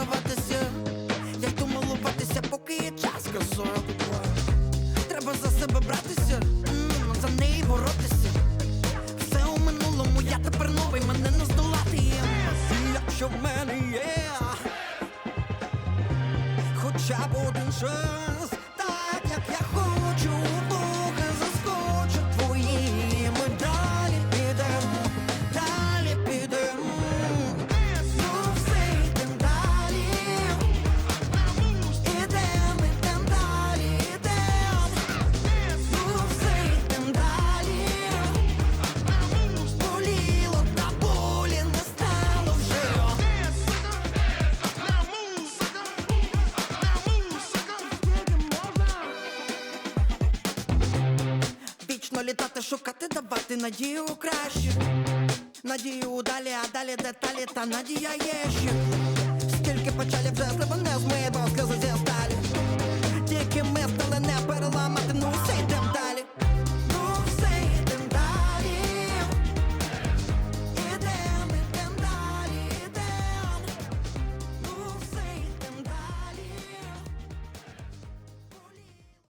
вмиватися, я думав лупатися, поки є час красою. Треба за себе братися, за неї боротися. Все у минулому, я тепер новий, мене не здолати. Якщо в мене є, хоча б один шанс. Літати, шукати, давати надію у краще. Надію далі, а далі деталі, та надія є ще. Скільки печалі вже з